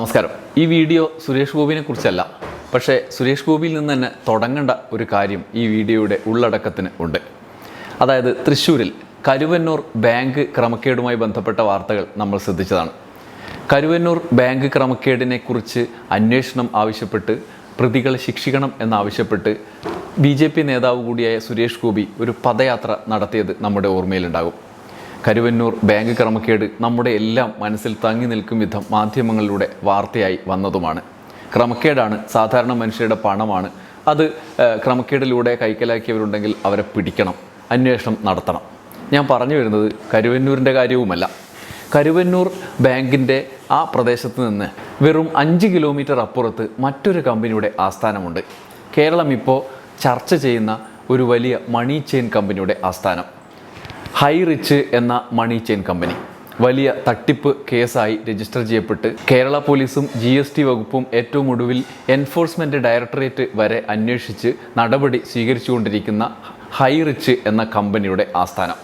നമസ്കാരം. ഈ വീഡിയോ സുരേഷ് ഗോപിനെ കുറിച്ചല്ല പക്ഷേ സുരേഷ് ഗോപിയിൽ നിന്ന് തന്നെ തുടങ്ങേണ്ട ഒരു കാര്യം ഈ വീഡിയോയുടെ ഉള്ളടക്കത്തിന് ഉണ്ട്. അതായത് തൃശ്ശൂരിൽ കരുവന്നൂർ ബാങ്ക് ക്രമക്കേടുമായി ബന്ധപ്പെട്ട വാർത്തകൾ നമ്മൾ ശ്രദ്ധിച്ചതാണ്. കരുവന്നൂർ ബാങ്ക് ക്രമക്കേടിനെ കുറിച്ച് അന്വേഷണം ആവശ്യപ്പെട്ട് പ്രതികളെ ശിക്ഷിക്കണം എന്നാവശ്യപ്പെട്ട് ബി ജെ പി നേതാവ് കൂടിയായ സുരേഷ് ഗോപി ഒരു പദയാത്ര നടത്തിയത് നമ്മുടെ ഓർമ്മയിലുണ്ടാകും. കരുവന്നൂർ ബാങ്ക് ക്രമക്കേട് നമ്മുടെ എല്ലാം മനസ്സിൽ തങ്ങി നിൽക്കും വിധം മാധ്യമങ്ങളിലൂടെ വാർത്തയായി വന്നതുമാണ്. ക്രമക്കേടാണ് സാധാരണ മനുഷ്യരുടെ പണമാണ്. അത് ക്രമക്കേടിലൂടെ കൈക്കലാക്കിയവരുണ്ടെങ്കിൽ അവരെ പിടിക്കണം അന്വേഷണം നടത്തണം. ഞാൻ പറഞ്ഞു വരുന്നത് കരുവന്നൂരിന്റെ കാര്യവുമല്ല. കരുവന്നൂർ ബാങ്കിന്റെ ആ പ്രദേശത്ത് നിന്ന് വെറും അഞ്ച് കിലോമീറ്റർ അപ്പുറത്ത് മറ്റൊരു കമ്പനിയുടെ ആസ്ഥാനമുണ്ട്. കേരളം ഇപ്പോൾ ചർച്ച ചെയ്യുന്ന ഒരു വലിയ മണി ചെയിൻ കമ്പനിയുടെ ആസ്ഥാനം. ഹൈ റിച്ച് എന്ന മണി ചെയിൻ കമ്പനി വലിയ തട്ടിപ്പ് കേസായി രജിസ്റ്റർ ചെയ്യപ്പെട്ട് കേരള പോലീസും ജി എസ് ടി വകുപ്പും ഏറ്റവും ഒടുവിൽ എൻഫോഴ്സ്മെന്റ് ഡയറക്ടറേറ്റ് വരെ അന്വേഷിച്ച് നടപടി സ്വീകരിച്ചുകൊണ്ടിരിക്കുന്ന ഹൈ റിച്ച് എന്ന കമ്പനിയുടെ ആസ്ഥാനം.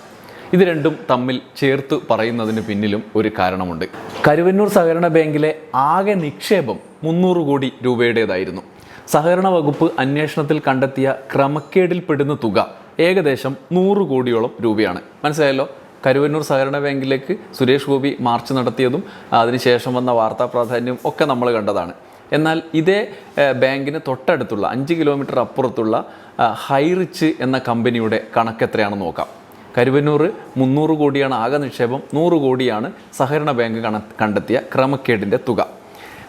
ഇത് രണ്ടും തമ്മിൽ ചേർത്ത് പറയുന്നതിന് പിന്നിലും ഒരു കാരണമുണ്ട്. കരുവന്നൂർ സഹകരണ ബാങ്കിലെ ആകെ നിക്ഷേപം മുന്നൂറ് കോടി രൂപയുടേതായിരുന്നു. സഹകരണ വകുപ്പ് അന്വേഷണത്തിൽ കണ്ടെത്തിയ ക്രമക്കേടിൽപ്പെടുന്ന തുക ഏകദേശം നൂറ് കോടിയോളം രൂപയാണ്. മനസ്സിലായല്ലോ? കരുവന്നൂർ സഹകരണ ബാങ്കിലേക്ക് സുരേഷ് ഗോപി മാർച്ച് നടത്തിയതും അതിനുശേഷം വന്ന വാർത്താ പ്രാധാന്യവും ഒക്കെ നമ്മൾ കണ്ടതാണ്. എന്നാൽ ഇതേ ബാങ്കിന് തൊട്ടടുത്തുള്ള അഞ്ച് കിലോമീറ്റർ അപ്പുറത്തുള്ള ഹൈറിച്ച് എന്ന കമ്പനിയുടെ കണക്ക് എത്രയാണെന്ന് നോക്കാം. കരുവന്നൂർ മുന്നൂറ് കോടിയാണ് ആകെ നിക്ഷേപം നൂറ് കോടിയാണ് സഹകരണ ബാങ്ക് കണ കണ്ടെത്തിയ ക്രമക്കേടിന്റെ തുക.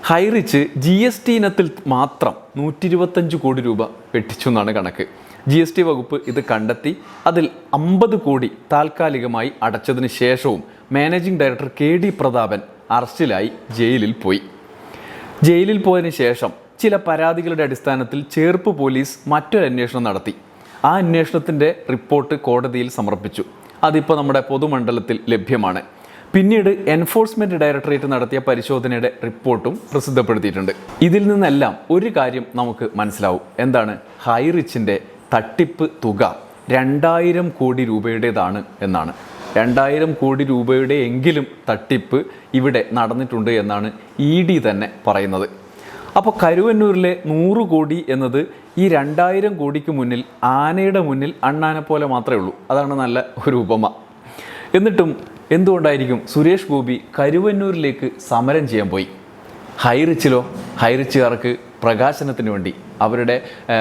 ഹൈറിച്ച് ജി എസ് ടി ഇനത്തിൽ മാത്രം നൂറ്റി ഇരുപത്തഞ്ച് കോടി രൂപ വെട്ടിച്ചു എന്നാണ് കണക്ക്. ജി എസ് ടി വകുപ്പ് ഇത് കണ്ടെത്തി. അതിൽ അമ്പത് കോടി താൽക്കാലികമായി അടച്ചതിന് ശേഷവും managing director K D Prathapan അറസ്റ്റിലായി ജയിലിൽ പോയി. ജയിലിൽ പോയതിനു ശേഷം ചില പരാതികളുടെ അടിസ്ഥാനത്തിൽ ചേർപ്പ് പോലീസ് മറ്റൊരു അന്വേഷണം നടത്തി. ആ അന്വേഷണത്തിന്റെ റിപ്പോർട്ട് കോടതിയിൽ സമർപ്പിച്ചു. അതിപ്പോൾ നമ്മുടെ പൊതുമണ്ഡലത്തിൽ ലഭ്യമാണ്. പിന്നീട് എൻഫോഴ്സ്മെന്റ് ഡയറക്ടറേറ്റ് നടത്തിയ പരിശോധനയുടെ റിപ്പോർട്ടും പ്രസിദ്ധപ്പെടുത്തിയിട്ടുണ്ട്. ഇതിൽ നിന്നെല്ലാം ഒരു കാര്യം നമുക്ക് മനസ്സിലാവും. എന്താണ്? ഹൈറിച്ചിന്റെ തട്ടിപ്പ് തുക രണ്ടായിരം കോടി രൂപയുടേതാണ് എന്നാണ്. രണ്ടായിരം കോടി രൂപയുടെ എങ്കിലും തട്ടിപ്പ് ഇവിടെ നടന്നിട്ടുണ്ട് എന്നാണ് ഇ ഡി തന്നെ പറയുന്നത്. അപ്പോൾ കരുവന്നൂരിലെ നൂറ് കോടി എന്നത് ഈ രണ്ടായിരം കോടിക്ക് മുന്നിൽ ആനയുടെ മുന്നിൽ അണ്ണാനെ പോലെ മാത്രമേ ഉള്ളൂ. അതാണ് നല്ല ഒരു ഉപമ. എന്നിട്ടും എന്തുകൊണ്ടായിരിക്കും സുരേഷ് ഗോപി കരുവന്നൂരിലേക്ക് സമരം ചെയ്യാൻ പോയി? ഹൈറിച്ചിലോ ഹൈറിച്ചുകാർക്ക് പ്രകാശനത്തിന് വേണ്ടി. അവരുടെ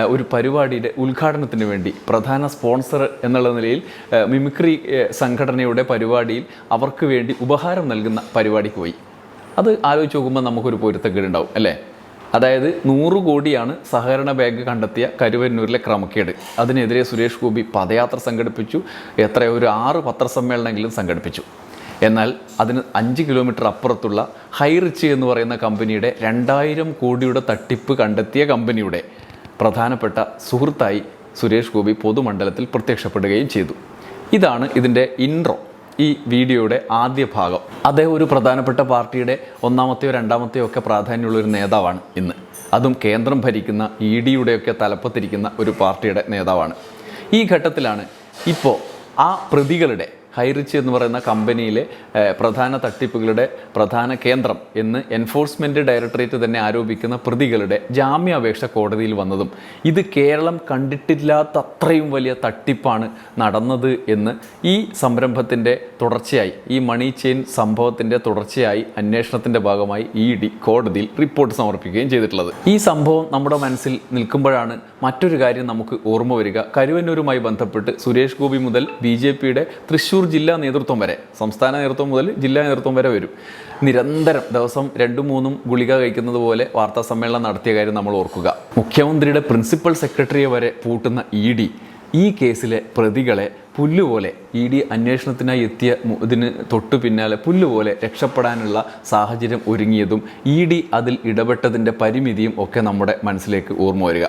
ഒരു പരിപാടിയുടെ ഉദ്ഘാടനത്തിന് വേണ്ടി പ്രധാന സ്പോൺസർ എന്നുള്ള നിലയിൽ മിമിക്രി സംഘടനയുടെ പരിപാടിയിൽ അവർക്ക് വേണ്ടി ഉപഹാരം നൽകുന്ന പരിപാടിക്ക് പോയി. അത് ആലോചിച്ച് നോക്കുമ്പോൾ നമുക്കൊരു പൊരുത്തക്കേടുണ്ടാവും അല്ലേ? അതായത് നൂറ് കോടിയാണ് സഹകരണ ബാങ്ക് കണ്ടെത്തിയ കരുവന്നൂരിലെ ക്രമക്കേട്. അതിനെതിരെ സുരേഷ് ഗോപി പദയാത്ര സംഘടിപ്പിച്ചു എത്രയോ ഒരു ആറ് പത്രസമ്മേളനങ്ങളും സംഘടിപ്പിച്ചു. എന്നാൽ അതിന് അഞ്ച് കിലോമീറ്റർ അപ്പുറത്തുള്ള ഹൈറിച്ച് എന്ന് പറയുന്ന കമ്പനിയുടെ രണ്ടായിരം കോടിയുടെ തട്ടിപ്പ് കണ്ടെത്തിയ കമ്പനിയുടെ പ്രധാനപ്പെട്ട സുഹൃത്തായി സുരേഷ് ഗോപി പൊതുമണ്ഡലത്തിൽ പ്രത്യക്ഷപ്പെടുകയും ചെയ്തു. ഇതാണ് ഇതിന്റെ ഇൻട്രോ ഈ വീഡിയോയുടെ ആദ്യ ഭാഗം. അദ്ദേഹം ഒരു പ്രധാനപ്പെട്ട പാർട്ടിയുടെ ഒന്നാമത്തെയോ രണ്ടാമത്തെയോ ഒക്കെ പ്രാധാന്യമുള്ള ഒരു നേതാവാണ് ഇന്ന്. അതും കേന്ദ്രം ഭരിക്കുന്ന ഇ ഡിയുടെയൊക്കെ തലപ്പത്തിരിക്കുന്ന ഒരു പാർട്ടിയുടെ നേതാവാണ്. ഈ ഘട്ടത്തിലാണ് ഇപ്പോൾ ആ പ്രതികളുടെ ഹൈറിച്ച് എന്ന് പറയുന്ന കമ്പനിയിലെ പ്രധാന തട്ടിപ്പുകളുടെ പ്രധാന കേന്ദ്രം എന്ന് എൻഫോഴ്സ്മെന്റ് ഡയറക്ടറേറ്റ് തന്നെ ആരോപിക്കുന്ന പ്രതികളുടെ ജാമ്യാപേക്ഷ കോടതിയിൽ വന്നതും ഇത് കേരളം കണ്ടിട്ടില്ലാത്തത്രയും വലിയ തട്ടിപ്പാണ് നടന്നത് എന്ന് ഈ സംരംഭത്തിന്റെ തുടർച്ചയായി ഈ മണി ചെയിൻ സംഭവത്തിന്റെ തുടർച്ചയായി അന്വേഷണത്തിന്റെ ഭാഗമായി ഇ ഡി കോടതിയിൽ റിപ്പോർട്ട് സമർപ്പിക്കുകയും ചെയ്തിട്ടുള്ളത്. ഈ സംഭവം നമ്മുടെ മനസ്സിൽ നിൽക്കുമ്പോഴാണ് മറ്റൊരു കാര്യം നമുക്ക് ഓർമ്മ വരിക. കരുവന്നൂരുമായി ബന്ധപ്പെട്ട് സുരേഷ് ഗോപി മുതൽ ബി ജെ പിയുടെ തൃശ്ശൂർ ജില്ലാ നേതൃത്വം വരെ സംസ്ഥാന നേതൃത്വം മുതൽ ജില്ലാ നേതൃത്വം വരെ വരും. നിരന്തരം ദിവസം രണ്ടും മൂന്നും ഗുളിക കഴിക്കുന്നത് പോലെ വാർത്താ സമ്മേളനം നടത്തിയ കാര്യം നമ്മൾ ഓർക്കുക. മുഖ്യമന്ത്രിയുടെ പ്രിൻസിപ്പൽ സെക്രട്ടറിയെ വരെ പൂട്ടുന്ന ഇ ഡി ഈ കേസിലെ പ്രതികളെ പുല്ലുപോലെ ഇ ഡി അന്വേഷണത്തിനായി എത്തിയ ഇതിന് തൊട്ടു പിന്നാലെ പുല്ലുപോലെ രക്ഷപ്പെടാനുള്ള സാഹചര്യം ഒരുങ്ങിയതും ഇ ഡി അതിൽ ഇടപെട്ടതിന്റെ പരിമിതിയും ഒക്കെ നമ്മുടെ മനസ്സിലേക്ക് ഓർമ്മ വരിക.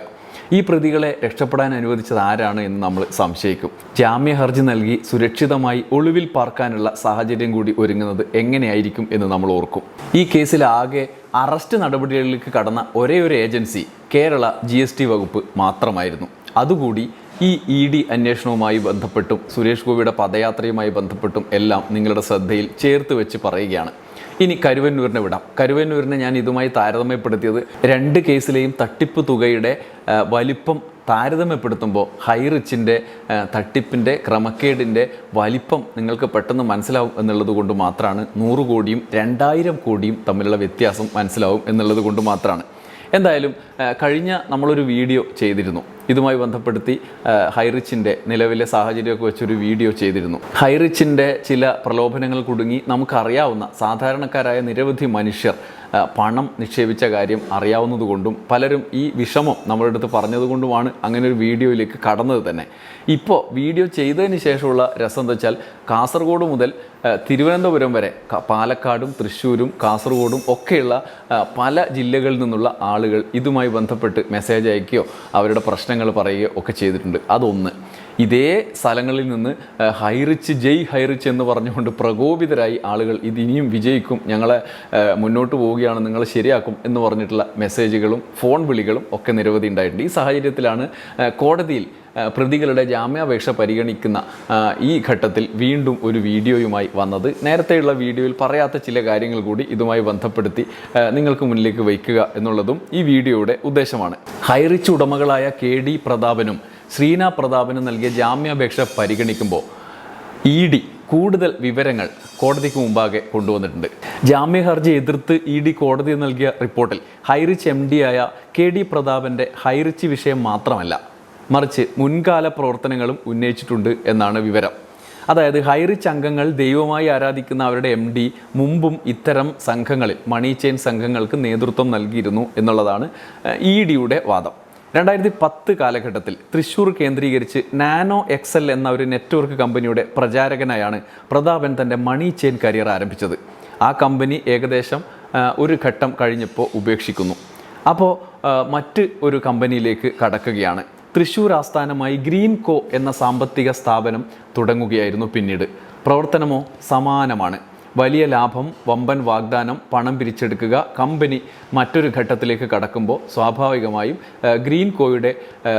ഈ പ്രതികളെ രക്ഷപ്പെടാൻ അനുവദിച്ചത് ആരാണ് എന്ന് നമ്മൾ സംശയിക്കും. ജാമ്യ ഹർജി നൽകി സുരക്ഷിതമായി ഒളിവിൽ പാർക്കാനുള്ള സാഹചര്യം കൂടി ഒരുങ്ങുന്നത് എങ്ങനെയായിരിക്കും എന്ന് നമ്മൾ ഓർക്കും. ഈ കേസിൽ ആകെ അറസ്റ്റ് നടപടികളിലേക്ക് കടന്ന ഒരേ ഒരു agency Kerala G S T വകുപ്പ് മാത്രമായിരുന്നു. അതുകൂടി ഈ ഇ ഡി അന്വേഷണവുമായി ബന്ധപ്പെട്ടും സുരേഷ് ഗോപിയുടെ പദയാത്രയുമായി ബന്ധപ്പെട്ടും എല്ലാം നിങ്ങളുടെ ശ്രദ്ധയിൽ ചേർത്ത് വെച്ച് പറയുകയാണ്. ഇനി കരുവന്നൂരിനെ വിടാം. കരുവന്നൂരിനെ ഞാൻ ഇതുമായി താരതമ്യപ്പെടുത്തിയത് രണ്ട് കേസിലെയും തട്ടിപ്പ് തുകയുടെ വലിപ്പം താരതമ്യപ്പെടുത്തുമ്പോൾ ഹൈറിച്ചിന്റെ തട്ടിപ്പിന്റെ ക്രമക്കേടിന്റെ വലിപ്പം നിങ്ങൾക്ക് പെട്ടെന്ന് മനസ്സിലാവും എന്നുള്ളത് കൊണ്ട് മാത്രമാണ് നൂറ് കോടിയും രണ്ടായിരം കോടിയും തമ്മിലുള്ള വ്യത്യാസം മനസ്സിലാവും എന്നുള്ളത് കൊണ്ട് മാത്രമാണ്. എന്തായാലും കഴിഞ്ഞ നമ്മളൊരു വീഡിയോ ചെയ്തിരുന്നു. ഇതുമായി ബന്ധപ്പെടുത്തി ഹൈറിച്ചിന്റെ നിലവിലെ സാഹചര്യമൊക്കെ വെച്ചൊരു വീഡിയോ ചെയ്തിരുന്നു. ഹൈറിച്ചിന്റെ ചില പ്രലോഭനങ്ങൾ കുടുങ്ങി നമുക്കറിയാവുന്ന സാധാരണക്കാരായ നിരവധി മനുഷ്യർ പണം നിക്ഷേപിച്ച കാര്യം അറിയാവുന്നതുകൊണ്ടും പലരും ഈ വിഷമം നമ്മളെടുത്ത് പറഞ്ഞതുകൊണ്ടുമാണ് അങ്ങനെ ഒരു വീഡിയോയിലേക്ക് കടന്നത് തന്നെ. ഇപ്പോൾ വീഡിയോ ചെയ്തതിന് ശേഷമുള്ള രസം എന്താ വെച്ചാൽ കാസർഗോഡ് മുതൽ തിരുവനന്തപുരം വരെ പാലക്കാടും തൃശ്ശൂരും കാസർഗോഡും ഒക്കെയുള്ള പല ജില്ലകളിൽ നിന്നുള്ള ആളുകൾ ഇതുമായി ബന്ധപ്പെട്ട് മെസ്സേജ് അയക്കുകയോ അവരുടെ പ്രശ്നങ്ങൾ പറയുകയോ ഒക്കെ ചെയ്തിട്ടുണ്ട്. അതൊന്ന്. ഇതേ സ്ഥലങ്ങളിൽ നിന്ന് ഹൈറിച്ച് ജയ് ഹൈറിച്ച് എന്ന് പറഞ്ഞുകൊണ്ട് പ്രകോപിതരായി ആളുകൾ ഇത് ഇനിയും വിജയിക്കും ഞങ്ങളെ മുന്നോട്ട് പോവുകയാണ് നിങ്ങൾ ശരിയാക്കും എന്ന് പറഞ്ഞിട്ടുള്ള മെസ്സേജുകളും ഫോൺ വിളികളും ഒക്കെ നിരവധി ഉണ്ടായിട്ടുണ്ട്. ഈ സാഹചര്യത്തിലാണ് കോടതിയിൽ പ്രതികളുടെ ജാമ്യാപേക്ഷ പരിഗണിക്കുന്ന ഈ ഘട്ടത്തിൽ വീണ്ടും ഒരു വീഡിയോയുമായി വന്നത്. നേരത്തെയുള്ള വീഡിയോയിൽ പറയാത്ത ചില കാര്യങ്ങൾ കൂടി ഇതുമായി ബന്ധപ്പെടുത്തി നിങ്ങൾക്ക് മുന്നിലേക്ക് വയ്ക്കുക എന്നുള്ളതും ഈ വീഡിയോയുടെ ഉദ്ദേശമാണ്. ഹൈറിച്ച് ഉടമകളായ കെ ഡി പ്രതാപനും ശ്രീന പ്രതാപനും നൽകിയ ജാമ്യാപേക്ഷ പരിഗണിക്കുമ്പോൾ ഇ ഡി കൂടുതൽ വിവരങ്ങൾ കോടതിക്ക് മുമ്പാകെ കൊണ്ടുവന്നിട്ടുണ്ട്. ജാമ്യ ഹർജി എതിർത്ത് ഇ ഡി കോടതി നൽകിയ റിപ്പോർട്ടിൽ ഹൈറിച്ച് എം ആയ കെ ഡി പ്രതാപന്റെ ഹൈറിച്ച് വിഷയം മാത്രമല്ല മറിച്ച് മുൻകാല പ്രവർത്തനങ്ങളും ഉന്നയിച്ചിട്ടുണ്ട് എന്നാണ് വിവരം. അതായത് ഹൈറിച്ച് അംഗങ്ങൾ ദൈവമായി ആരാധിക്കുന്ന അവരുടെ എം ഡി മുമ്പും ഇത്തരം സംഘങ്ങളിൽ മണി ചെയിൻ സംഘങ്ങൾക്ക് നേതൃത്വം നൽകിയിരുന്നു എന്നുള്ളതാണ് ഇ ഡിയുടെ വാദം. രണ്ടായിരത്തി പത്ത് കാലഘട്ടത്തിൽ തൃശൂർ കേന്ദ്രീകരിച്ച് നാനോ എക്സൽ എന്ന ഒരു നെറ്റ്വർക്ക് കമ്പനിയുടെ പ്രചാരകനായാണ് പ്രതാപൻ തന്റെ മണി ചെയിൻ കരിയർ ആരംഭിച്ചത്. ആ കമ്പനി ഏകദേശം ഒരു ഘട്ടം കഴിഞ്ഞപ്പോൾ ഉപേക്ഷിക്കുന്നു. അപ്പോൾ മറ്റ് ഒരു കമ്പനിയിലേക്ക് കടക്കുകയാണ്. തൃശ്ശൂർ ആസ്ഥാനമായി ഗ്രീൻ കോ എന്ന സാമ്പത്തിക സ്ഥാപനം തുടങ്ങുകയായിരുന്നു പിന്നീട്. പ്രവർത്തനമോ സമാനമാണ്. വലിയ ലാഭം വമ്പൻ വാഗ്ദാനം പണം പിരിച്ചെടുക്കുക കമ്പനി മറ്റൊരു ഘട്ടത്തിലേക്ക് കടക്കുമ്പോൾ സ്വാഭാവികമായും ഗ്രീൻ കോയുടെ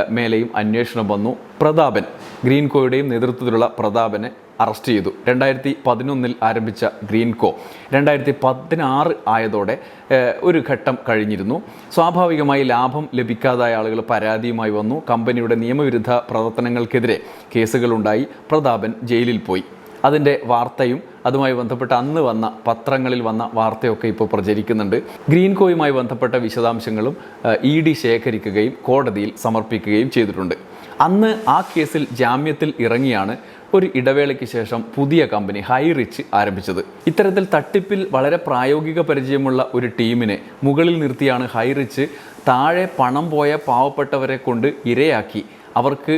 മേലെയും അന്വേഷണം വന്നു. പ്രതാപൻ ഗ്രീൻ കോയുടെയും നേതൃത്വത്തിലുള്ള പ്രതാപനെ അറസ്റ്റ് ചെയ്തു. രണ്ടായിരത്തി പതിനൊന്നിൽ ആരംഭിച്ച ഗ്രീൻ കോ രണ്ടായിരത്തി പതിനാറ് ആയതോടെ ഒരു ഘട്ടം കഴിഞ്ഞിരുന്നു. സ്വാഭാവികമായി ലാഭം ലഭിക്കാതായ ആളുകൾ പരാതിയുമായി വന്നു. കമ്പനിയുടെ നിയമവിരുദ്ധ പ്രവർത്തനങ്ങൾക്കെതിരെ കേസുകളുണ്ടായി. പ്രതാപൻ ജയിലിൽ പോയി. അതിന്റെ വാർത്തയും അതുമായി ബന്ധപ്പെട്ട് അന്ന് വന്ന പത്രങ്ങളിൽ വന്ന വാർത്തയൊക്കെ ഇപ്പോൾ പ്രചരിക്കുന്നുണ്ട്. ഗ്രീൻ കോയുമായി ബന്ധപ്പെട്ട വിശദാംശങ്ങളും ഇ ഡി ശേഖരിക്കുകയും കോടതിയിൽ സമർപ്പിക്കുകയും ചെയ്തിട്ടുണ്ട്. അന്ന് ആ കേസിൽ ജാമ്യത്തിൽ ഇറങ്ങിയാണ് ഒരു ഇടവേളയ്ക്ക് ശേഷം പുതിയ കമ്പനി ഹൈ റിച്ച് ആരംഭിച്ചത്. ഇത്തരത്തിൽ തട്ടിപ്പിൽ വളരെ പ്രായോഗിക പരിചയമുള്ള ഒരു ടീമിനെ മുകളിൽ നിർത്തിയാണ് ഹൈറിച്ച് താഴെ പണം പോയ പാവപ്പെട്ടവരെ കൊണ്ട് ഇരയാക്കി അവർക്ക്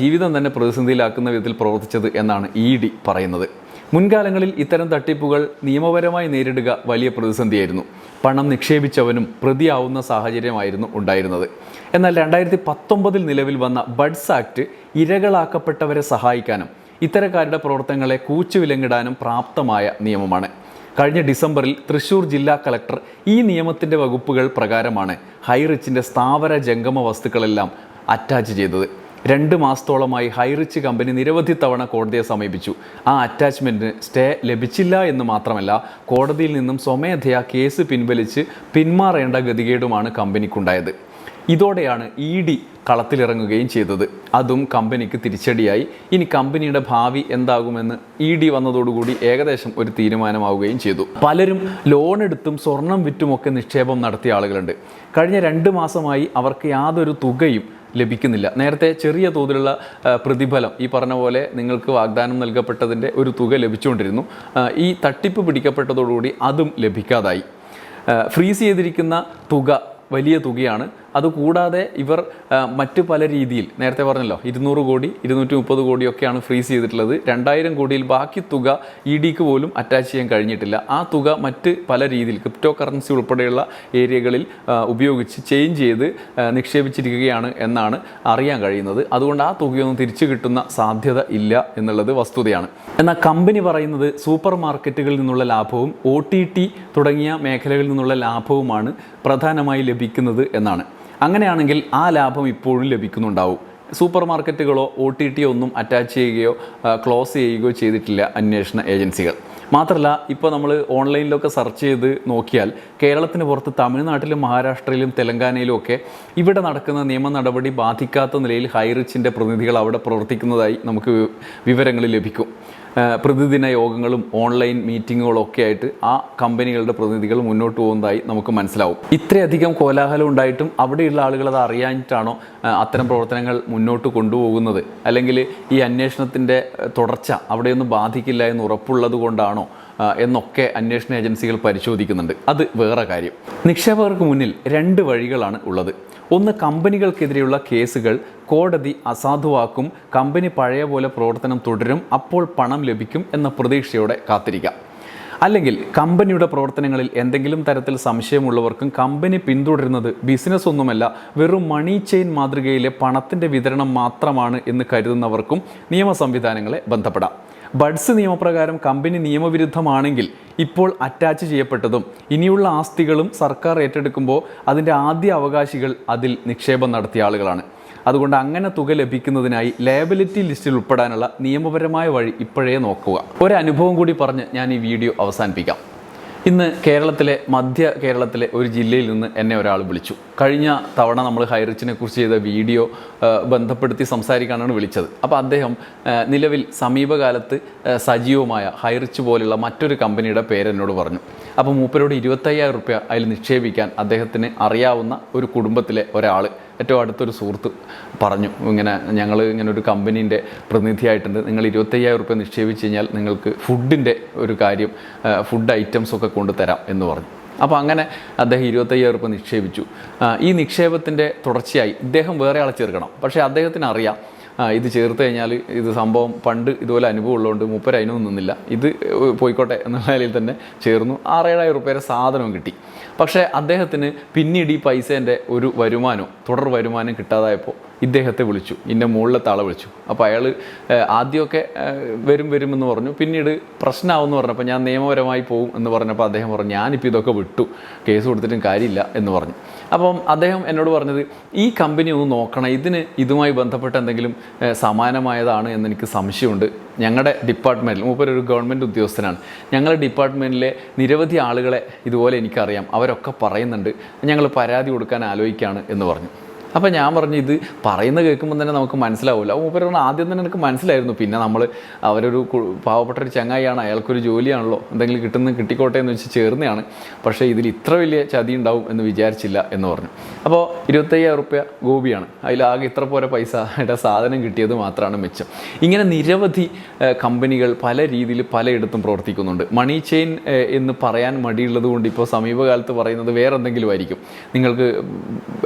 ജീവിതം തന്നെ പ്രതിസന്ധിയിലാക്കുന്ന വിധത്തിൽ പ്രവർത്തിച്ചത് എന്നാണ് ഇ ഡി പറയുന്നത്. മുൻകാലങ്ങളിൽ ഇത്തരം തട്ടിപ്പുകൾ നിയമപരമായി നേരിടുക വലിയ പ്രതിസന്ധിയായിരുന്നു. പണം നിക്ഷേപിച്ചവനും പ്രതിയാവുന്ന സാഹചര്യമായിരുന്നു ഉണ്ടായിരുന്നത്. എന്നാൽ രണ്ടായിരത്തി പത്തൊമ്പതിൽ നിലവിൽ വന്ന ബഡ്സ് ആക്ട് ഇരകളാക്കപ്പെട്ടവരെ സഹായിക്കാനും ഇത്തരക്കാരുടെ പ്രവർത്തനങ്ങളെ കൂച്ചുവിലങ്ങിടാനും പ്രാപ്തമായ നിയമമാണ്. കഴിഞ്ഞ ഡിസംബറിൽ തൃശൂർ ജില്ലാ കളക്ടർ ഈ നിയമത്തിന്റെ വകുപ്പുകൾ പ്രകാരമാണ് ഹൈറിച്ചിന്റെ സ്ഥാവര ജംഗമ വസ്തുക്കളെല്ലാം അറ്റാച്ച് ചെയ്തത്. രണ്ട് മാസത്തോളമായി ഹൈറിച്ച് കമ്പനി നിരവധി തവണ കോടതിയെ സമീപിച്ചു. ആ അറ്റാച്ച്മെന്റിന് സ്റ്റേ ലഭിച്ചില്ല എന്ന് മാത്രമല്ല കോടതിയിൽ നിന്നും സ്വമേധയാ കേസ് പിൻവലിച്ച് പിന്മാറേണ്ട ഗതികേടുമാണ് കമ്പനിക്കുണ്ടായത്. ഇതോടെയാണ് ഇ ഡി കളത്തിലിറങ്ങുകയും ചെയ്തത്. അതും കമ്പനിക്ക് തിരിച്ചടിയായി. ഇനി കമ്പനിയുടെ ഭാവി എന്താകുമെന്ന് ഇ ഡി വന്നതോടുകൂടി ഏകദേശം ഒരു തീരുമാനമാവുകയും ചെയ്തു. പലരും ലോൺ എടുത്തും സ്വർണം വിറ്റുമൊക്കെ നിക്ഷേപം നടത്തിയ ആളുകളുണ്ട്. കഴിഞ്ഞ രണ്ട് മാസമായി അവർക്ക് യാതൊരു തുകയും ലഭിക്കുന്നില്ല. നേരത്തെ ചെറിയ തോതിലുള്ള പ്രതിഫലം ഈ പറഞ്ഞ പോലെ നിങ്ങൾക്ക് വാഗ്ദാനം നൽകപ്പെട്ടതിന്റെ ഒരു തുക ലഭിച്ചുകൊണ്ടിരുന്നു. ഈ തട്ടിപ്പ് പിടിക്കപ്പെട്ടതോടുകൂടി അതും ലഭിക്കാതായി. ഫ്രീസ് ചെയ്തിരിക്കുന്ന തുക വലിയ തുകയാണ്. അതുകൂടാതെ ഇവർ മറ്റു പല രീതിയിൽ നേരത്തെ പറഞ്ഞല്ലോ ഇരുന്നൂറ് കോടി ഇരുന്നൂറ്റി മുപ്പത് കോടിയൊക്കെയാണ് ഫ്രീസ് ചെയ്തിട്ടുള്ളത്. രണ്ടായിരം കോടിയിൽ ബാക്കി തുക ഇ ഡിക്ക് പോലും അറ്റാച്ച് ചെയ്യാൻ കഴിഞ്ഞിട്ടില്ല. ആ തുക മറ്റ് പല രീതിയിൽ ക്രിപ്റ്റോ കറൻസി ഉൾപ്പെടെയുള്ള ഏരിയകളിൽ ഉപയോഗിച്ച് ചേഞ്ച് ചെയ്ത് നിക്ഷേപിച്ചിരിക്കുകയാണ് എന്നാണ് അറിയാൻ കഴിയുന്നത്. അതുകൊണ്ട് ആ തുകയൊന്നും തിരിച്ചു കിട്ടുന്ന സാധ്യത ഇല്ല എന്നുള്ളത് വസ്തുതയാണ്. എന്നാൽ കമ്പനി പറയുന്നത് സൂപ്പർ മാർക്കറ്റുകളിൽ നിന്നുള്ള ലാഭവും ഒ ടി ടി തുടങ്ങിയ മേഖലകളിൽ നിന്നുള്ള ലാഭവുമാണ് പ്രധാനമായി ലഭിക്കുന്നത് എന്നാണ്. അങ്ങനെയാണെങ്കിൽ ആ ലാഭം ഇപ്പോഴും ലഭിക്കുന്നുണ്ടാവും. സൂപ്പർ മാർക്കറ്റുകളോ ഒ ടി ടി ഒന്നും അറ്റാച്ച് ചെയ്യുകയോ ക്ലോസ് ചെയ്യുകയോ ചെയ്തിട്ടില്ല അന്വേഷണ ഏജൻസികൾ. മാത്രമല്ല ഇപ്പോൾ നമ്മൾ ഓൺലൈനിലൊക്കെ സെർച്ച് ചെയ്ത് നോക്കിയാൽ കേരളത്തിന് പുറത്ത് തമിഴ്നാട്ടിലും മഹാരാഷ്ട്രയിലും തെലങ്കാനയിലും ഒക്കെ ഇവിടെ നടക്കുന്ന നിയമ നടപടി ബാധിക്കാത്ത നിലയിൽ ഹൈറിച്ചിന്റെ പ്രതിനിധികൾ അവിടെ പ്രവർത്തിക്കുന്നതായി നമുക്ക് വിവരങ്ങൾ ലഭിക്കും. പ്രതിദിന യോഗങ്ങളും ഓൺലൈൻ മീറ്റിങ്ങുകളും ഒക്കെ ആയിട്ട് ആ കമ്പനികളുടെ പ്രതിനിധികൾ മുന്നോട്ട് പോകുന്നതായി നമുക്ക് മനസ്സിലാവും. ഇത്രയധികം കോലാഹലം ഉണ്ടായിട്ടും അവിടെയുള്ള ആളുകൾ അത് അറിയാനിട്ടാണോ അത്തരം പ്രവർത്തനങ്ങൾ മുന്നോട്ട് കൊണ്ടുപോകുന്നത്? അല്ലെങ്കിൽ ഈ അന്വേഷണത്തിന്റെ തുടർച്ച അവിടെയൊന്നും ബാധിക്കില്ല എന്ന് ഉറപ്പുള്ളത് കൊണ്ടാണോ എന്നൊക്കെ അന്വേഷണ ഏജൻസികൾ പരിശോധിക്കുന്നുണ്ട്. അത് വേറെ കാര്യം. നിക്ഷേപകർക്ക് മുന്നിൽ രണ്ട് വഴികളാണ് ഉള്ളത്. ഒന്ന് കമ്പനികൾക്കെതിരെയുള്ള കേസുകൾ കോടതി അസാധുവാക്കും കമ്പനി പഴയ പോലെ പ്രവർത്തനം തുടരും അപ്പോൾ പണം ലഭിക്കും എന്ന പ്രതീക്ഷയോടെ കാത്തിരിക്കാം അല്ലെങ്കിൽ കമ്പനിയുടെ പ്രവർത്തനങ്ങളിൽ എന്തെങ്കിലും തരത്തിൽ സംശയമുള്ളവർക്കും കമ്പനി പിന്തുടരുന്നത് ബിസിനസ് ഒന്നുമല്ല വെറും മണി ചെയിൻ മാതൃകയിലെ പണത്തിന്റെ വിതരണം മാത്രമാണ് എന്ന് കരുതുന്നവർക്കും നിയമ സംവിധാനങ്ങളെ ബന്ധപ്പെടാം. ബഡ്സ് നിയമപ്രകാരം കമ്പനി നിയമവിരുദ്ധമാണെങ്കിൽ ഇപ്പോൾ അറ്റാച്ച് ചെയ്യപ്പെട്ടതും ഇനിയുള്ള ആസ്തികളും സർക്കാർ ഏറ്റെടുക്കുമ്പോൾ അതിന്റെ ആദ്യ അവകാശികൾ അതിൽ നിക്ഷേപം നടത്തിയ ആളുകളാണ്. അതുകൊണ്ട് അങ്ങനെ തുക ലഭിക്കുന്നതിനായി ലയബിലിറ്റി ലിസ്റ്റിൽ ഉൾപ്പെടാനുള്ള നിയമപരമായ വഴി ഇപ്പോഴേ നോക്കുക. ഒരു അനുഭവം കൂടി പറഞ്ഞ് ഞാൻ ഈ വീഡിയോ അവസാനിപ്പിക്കാം. ഇന്ന് കേരളത്തിലെ മധ്യ കേരളത്തിലെ ഒരു ജില്ലയിൽ നിന്ന് എന്നെ ഒരാൾ വിളിച്ചു. കഴിഞ്ഞ തവണ നമ്മൾ ഹൈറിച്ചിനെ കുറിച്ച് ചെയ്ത വീഡിയോ ബന്ധപ്പെടുത്തി സംസാരിക്കാനാണ് വിളിച്ചത്. അപ്പോൾ അദ്ദേഹം നിലവിൽ സമീപകാലത്ത് സജീവമായ ഹൈറിച്ച് പോലുള്ള മറ്റൊരു കമ്പനിയുടെ പേര് എന്നോട് പറഞ്ഞു. അപ്പോൾ മൂപ്പരോട് ഇരുപത്തയ്യായിരം റുപ്യ അതിൽ നിക്ഷേപിക്കാൻ അദ്ദേഹത്തിന് അറിയാവുന്ന ഒരു കുടുംബത്തിലെ ഒരാൾ ഏറ്റവും അടുത്തൊരു സുഹൃത്ത് പറഞ്ഞു. ഇങ്ങനെ ഞങ്ങൾ ഇങ്ങനെ ഒരു കമ്പനീന്റെ പ്രതിനിധിയായിട്ടുണ്ട്. നിങ്ങൾ ഇരുപത്തയ്യായിരം റുപ്യ നിക്ഷേപിച്ച് കഴിഞ്ഞാൽ നിങ്ങൾക്ക് ഫുഡിന്റെ ഒരു കാര്യം ഫുഡ് ഐറ്റംസ് ഒക്കെ കൊണ്ടുതരാം എന്ന് പറഞ്ഞു. അപ്പോൾ അങ്ങനെ അദ്ദേഹം ഇരുപത്തയ്യായിരം റുപ്യ നിക്ഷേപിച്ചു. ഈ നിക്ഷേപത്തിന്റെ തുടർച്ചയായി ഇദ്ദേഹം വേറെ ആളെ ചേർക്കണം. പക്ഷേ അദ്ദേഹത്തിന് അറിയാം ഇത് ചേർത്ത് കഴിഞ്ഞാൽ ഇത് സംഭവം പണ്ട് ഇതുപോലെ അനുഭവം ഉള്ളതുകൊണ്ട് മുപ്പര് അതിനൊന്നും നിന്നില്ല. ഇത് പോയിക്കോട്ടെ എന്നുള്ള നിലയിൽ തന്നെ ചേർന്നു. ആറേഴായിരം റുപ്യയുടെ സാധനവും കിട്ടി. പക്ഷേ അദ്ദേഹത്തിന് പിന്നീട് ഈ പൈസേന്റെ ഒരു വരുമാനവും തുടർ വരുമാനം കിട്ടാതായപ്പോൾ ഇദ്ദേഹത്തെ വിളിച്ചു ഇന്ന മുകളിലത്തെ ആളെ വിളിച്ചു. അപ്പോൾ അയാൾ ആദ്യമൊക്കെ വരും വരും വരുമെന്ന് പറഞ്ഞു. പിന്നീട് പ്രശ്നമാവുമെന്ന് പറഞ്ഞപ്പോൾ ഞാൻ നിയമപരമായി പോകും എന്ന് പറഞ്ഞപ്പോൾ അദ്ദേഹം പറഞ്ഞു ഞാനിപ്പോൾ ഇതൊക്കെ വിട്ടു. കേസ് കൊടുത്തിട്ടും കാര്യമില്ല എന്ന് പറഞ്ഞു. അപ്പം അദ്ദേഹം എന്നോട് പറഞ്ഞത് ഈ കമ്പനി ഒന്ന് നോക്കണം. ഇതിന് ഇതുമായി ബന്ധപ്പെട്ട എന്തെങ്കിലും സമാനമായതാണ് എന്നെനിക്ക് സംശയമുണ്ട്. ഞങ്ങളുടെ ഡിപ്പാർട്ട്മെന്റിൽ മൂപ്പര് ഒരു ഗവൺമെന്റ് ഉദ്യോഗസ്ഥനാണ്. ഞങ്ങളുടെ ഡിപ്പാർട്ട്മെന്റിലെ നിരവധി ആളുകളെ ഇതുപോലെ എനിക്കറിയാം. അവരൊക്കെ പറയുന്നുണ്ട് ഞങ്ങൾ പരാതി കൊടുക്കാൻ ആലോചിക്കുകയാണ് എന്ന് പറഞ്ഞു. അപ്പോൾ ഞാൻ പറഞ്ഞു ഇത് പറയുന്നത് കേൾക്കുമ്പോൾ തന്നെ നമുക്ക് മനസ്സിലാവില്ല മൂപ്പര് പറഞ്ഞു ആദ്യം തന്നെ എനിക്ക് മനസ്സിലായിരുന്നു. പിന്നെ നമ്മൾ അവരൊരു പാവപ്പെട്ട ഒരു ചങ്ങായിയാണ്. അയാൾക്കൊരു ജോലിയാണല്ലോ. എന്തെങ്കിലും കിട്ടുന്ന കിട്ടിക്കോട്ടെ എന്ന് വെച്ച് ചേർന്നതാണ് പക്ഷേ ഇതിൽ ഇത്ര വലിയ ചതി ഉണ്ടാവും എന്ന് വിചാരിച്ചില്ല എന്ന് പറഞ്ഞു. അപ്പോൾ ഇരുപത്തയ്യായിരം റുപ്യ ഗോപിയാണ്. അതിലാകെ ഇത്ര പോലെ പൈസയുടെ സാധനം കിട്ടിയത് മാത്രമാണ് മെച്ചം. ഇങ്ങനെ നിരവധി കമ്പനികൾ പല രീതിയിൽ പലയിടത്തും പ്രവർത്തിക്കുന്നുണ്ട്. മണി ചെയിൻ എന്ന് പറയാൻ മടിയുള്ളത് കൊണ്ട് ഇപ്പോൾ സമീപകാലത്ത് പറയുന്നത് വേറെ എന്തെങ്കിലും ആയിരിക്കും. നിങ്ങൾക്ക്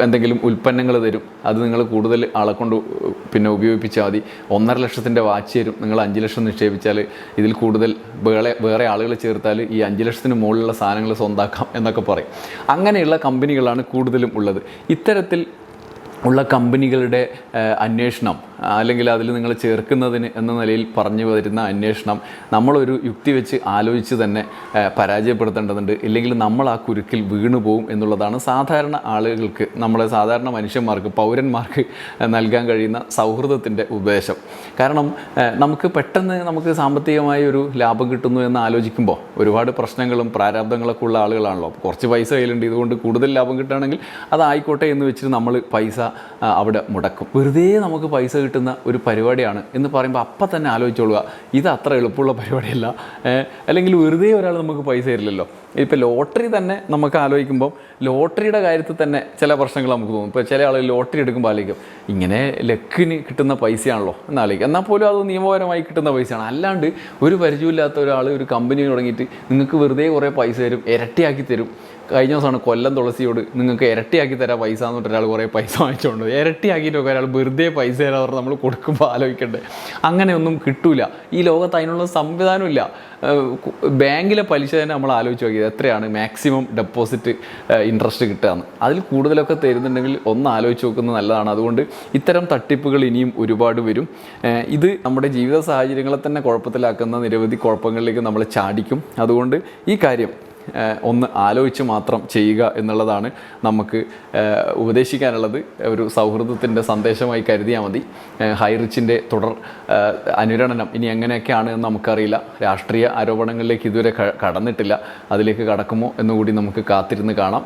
എന്തെങ്കിലും ഉൽപ്പന്നങ്ങൾ തരും. അത് നിങ്ങൾ കൂടുതൽ ആളെ കൊണ്ട് പിന്നെ ഉപയോഗിപ്പിച്ചാൽ മതി. ഒന്നര ലക്ഷത്തിന്റെ വാച്ച് തരും. നിങ്ങൾ അഞ്ച് ലക്ഷം നിക്ഷേപിച്ചാൽ ഇതിൽ കൂടുതൽ വേറെ വേറെ ആളുകൾ ചേർത്താൽ ഈ അഞ്ച് ലക്ഷത്തിന് മുകളിലുള്ള സാധനങ്ങൾ സ്വന്താക്കാം എന്നൊക്കെ പറയും. അങ്ങനെയുള്ള കമ്പനികളാണ് കൂടുതലും ഉള്ളത്. ഇത്തരത്തിൽ ഉള്ള കമ്പനികളുടെ അന്വേഷണം അല്ലെങ്കിൽ അതിൽ നിങ്ങൾ ചേർക്കുന്നതിന് എന്ന നിലയിൽ പറഞ്ഞു വരുന്ന അന്വേഷണം നമ്മളൊരു യുക്തി വെച്ച് ആലോചിച്ച് തന്നെ പരാജയപ്പെടുത്തേണ്ടതുണ്ട്. ഇല്ലെങ്കിൽ നമ്മൾ ആ കുരുക്കിൽ വീണു പോകും എന്നുള്ളതാണ് സാധാരണ ആളുകൾക്ക് നമ്മളെ സാധാരണ മനുഷ്യന്മാർക്ക് പൗരന്മാർക്ക് നൽകാൻ കഴിയുന്ന സൗഹൃദത്തിന്റെ ഉപദേശം. കാരണം നമുക്ക് പെട്ടെന്ന് നമുക്ക് സാമ്പത്തികമായ ഒരു ലാഭം കിട്ടുന്നു എന്ന് ആലോചിക്കുമ്പോൾ ഒരുപാട് പ്രശ്നങ്ങളും പ്രാരാബ്ദങ്ങളൊക്കെ ഉള്ള ആളുകളാണല്ലോ. കുറച്ച് പൈസ കയ്യിലുണ്ട്. ഇതുകൊണ്ട് കൂടുതൽ ലാഭം കിട്ടുകയാണെങ്കിൽ അതായിക്കോട്ടെ എന്ന് വെച്ചിട്ട് നമ്മൾ പൈസ അവിടെ മുടക്കും. വെറുതെ നമുക്ക് പൈസ കിട്ടുന്ന ഒരു പരിപാടിയാണ് എന്ന് പറയുമ്പോൾ അപ്പം തന്നെ ആലോചിച്ചോളുക. ഇത് അത്ര എളുപ്പമുള്ള പരിപാടിയല്ല. അല്ലെങ്കിൽ വെറുതെ ഒരാൾ നമുക്ക് പൈസ തരില്ലല്ലോ. ഇപ്പോൾ ലോട്ടറി തന്നെ നമുക്ക് ആലോചിക്കുമ്പോൾ ലോട്ടറിയുടെ കാര്യത്തിൽ തന്നെ ചില പ്രശ്നങ്ങൾ നമുക്ക് തോന്നും. ഇപ്പോൾ ചില ആളുകൾ ലോട്ടറി എടുക്കുമ്പോൾ ആലോചിക്കും ഇങ്ങനെ ലക്കിന് കിട്ടുന്ന പൈസയാണല്ലോ എന്നാലോചിക്കും എന്നാൽ പോലും അത് നിയമപരമായി കിട്ടുന്ന പൈസയാണ്. അല്ലാണ്ട് ഒരു പരിചയമില്ലാത്ത ഒരാൾ ഒരു കമ്പനി തുടങ്ങിയിട്ട് നിങ്ങൾക്ക് വെറുതെ കുറേ പൈസ തരും ഇരട്ടിയാക്കി തരും. കഴിഞ്ഞ ദിവസമാണ് കൊല്ലം തുളസിയോട് നിങ്ങൾക്ക് ഇരട്ടിയാക്കി തരാം പൈസ എന്ന് പറഞ്ഞിട്ട് ഒരാൾ കുറേ പൈസ വാങ്ങിച്ചുകൊണ്ട്. ഇരട്ടിയാക്കിയിട്ടൊക്കെ ഒരാൾ വെറുതെ പൈസ പറഞ്ഞ് നമ്മൾ കൊടുക്കുമ്പോൾ ആലോചിക്കണ്ടേ? അങ്ങനെയൊന്നും കിട്ടൂല. ഈ ലോകത്ത് അതിനുള്ള സംവിധാനമില്ല. ബാങ്കിലെ പലിശ തന്നെ നമ്മൾ ആലോചിച്ച് നോക്കിയത് എത്രയാണ് മാക്സിമം ഡെപ്പോസിറ്റ് ഇൻട്രസ്റ്റ് കിട്ടുകയെന്ന്. അതിൽ കൂടുതലൊക്കെ തരുന്നുണ്ടെങ്കിൽ ഒന്ന് ആലോചിച്ച് നോക്കുന്നത് നല്ലതാണ്. അതുകൊണ്ട് ഇത്തരം തട്ടിപ്പുകൾ ഇനിയും ഒരുപാട് വരും. ഇത് നമ്മുടെ ജീവിത സാഹചര്യങ്ങളെ തന്നെ കുഴപ്പത്തിലാക്കുന്ന നിരവധി കുഴപ്പങ്ങളിലേക്ക് നമ്മൾ ചാടിക്കും. അതുകൊണ്ട് ഈ കാര്യം ഒന്ന് ആലോചിച്ച് മാത്രം ചെയ്യുക എന്നുള്ളതാണ് നമുക്ക് ഉപദേശിക്കാനുള്ളത്. ഒരു സൗഹൃദത്തിന്റെ സന്ദേശമായി കരുതിയാൽ മതി. ഹൈറിച്ചിന്റെ തുടർ അനുരണനം ഇനി എങ്ങനെയൊക്കെയാണ് എന്ന് നമുക്കറിയില്ല. രാഷ്ട്രീയ ആരോപണങ്ങളിലേക്ക് ഇതുവരെ കടന്നിട്ടില്ല. അതിലേക്ക് കടക്കുമോ എന്നുകൂടി നമുക്ക് കാത്തിരുന്ന് കാണാം.